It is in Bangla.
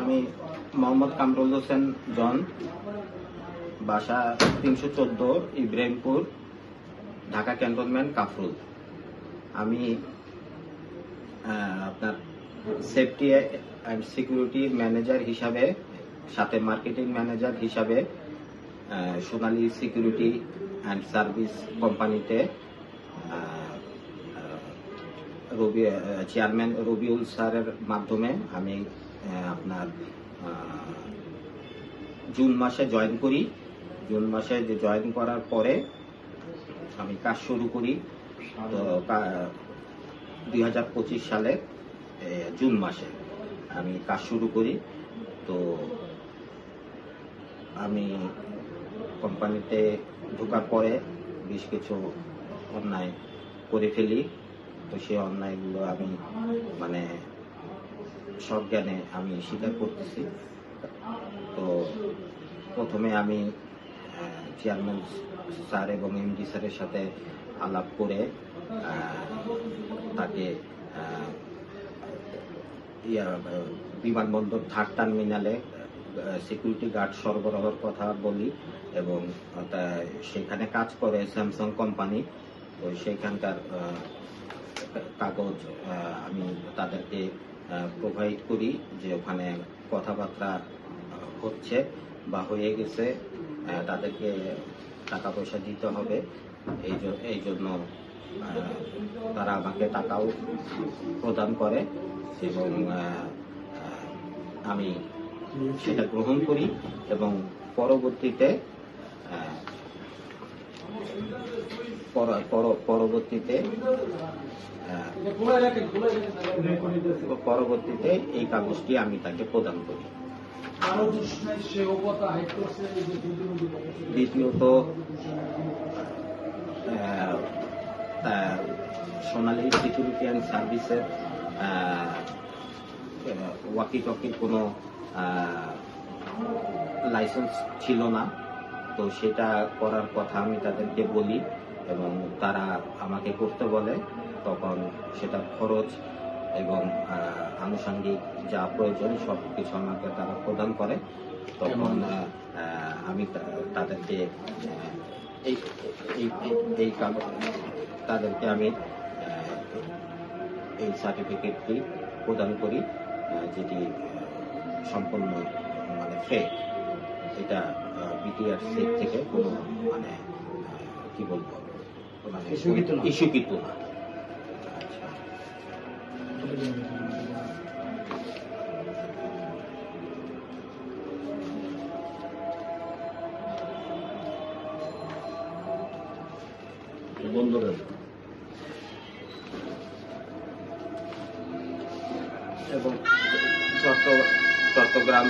আমি মোহাম্মদ কামরুল হোসেন জন। বাসা তিনশো চোদ্দ ইব্রাহিমপুর, ঢাকা ক্যান্টনমেন্ট, কাফরুল। আমি আপনার সেফটি অ্যান্ড সিকিউরিটি ম্যানেজার হিসাবে, সাথে মার্কেটিং ম্যানেজার হিসাবে সোনালী সিকিউরিটি অ্যান্ড সার্ভিস কোম্পানিতে রবি চেয়ারম্যান রবিউল স্যারের মাধ্যমে আমি আপনার জুন মাসে জয়েন করি। জুন মাসে জয়েন করার পরে আমি কাজ শুরু করি। তো দুই হাজার পঁচিশ সালে জুন মাসে আমি কাজ শুরু করি। তো আমি কোম্পানিতে ঢোকার পরে বেশ কিছু অন্যায় করে ফেলি। তো সেই অন্যায়গুলো আমি মানে সজ্ঞানে আমি স্বীকার করতেছি। তো প্রথমে আমি চেয়ারম্যান স্যার এবং এমডি স্যারের সাথে আলাপ করে তাকে বিমানবন্দর থার্ড টার্মিনালে সিকিউরিটি গার্ড সরবরাহের কথা বলি এবং সেখানে কাজ করে স্যামসাং কোম্পানি তো সেখানকার কাগজ আমি তাদেরকে প্রোভাইড করি যে ওখানে কথাবার্তা হচ্ছে বা হয়ে গেছে তাদেরকে টাকা পয়সা দিতে হবে। এই এই জন্য তারা আমাকে টাকাও প্রদান করে এবং আমি সেটা গ্রহণ করি এবং পরবর্তীতে পরবর্তীতে পরবর্তীতে এই কাগজটি আমি তাকে প্রদান করি। দ্বিতীয়ত সোনালী সিকিউরিটি অ্যান্ড সার্ভিসের ওয়াকি টকির কোনো লাইসেন্স ছিল না। তো সেটা করার কথা আমি তাদেরকে বলি এবং তারা আমাকে করতে বলে। তখন সেটা খরচ এবং আনুষঙ্গিক যা প্রয়োজন সব কিছু আমাকে তারা প্রদান করে। তখন আমি তাদেরকে এই এই- তাদেরকে আমি এই সার্টিফিকেটটি প্রদান করি যেটি সম্পূর্ণ মানে ফেক এটা বিটিআর সেট থেকে কোনো মানে কি বলব? মানে ইস্যুকৃত না। বন্ধুরা এবং চট্ট- চট্টগ্রাম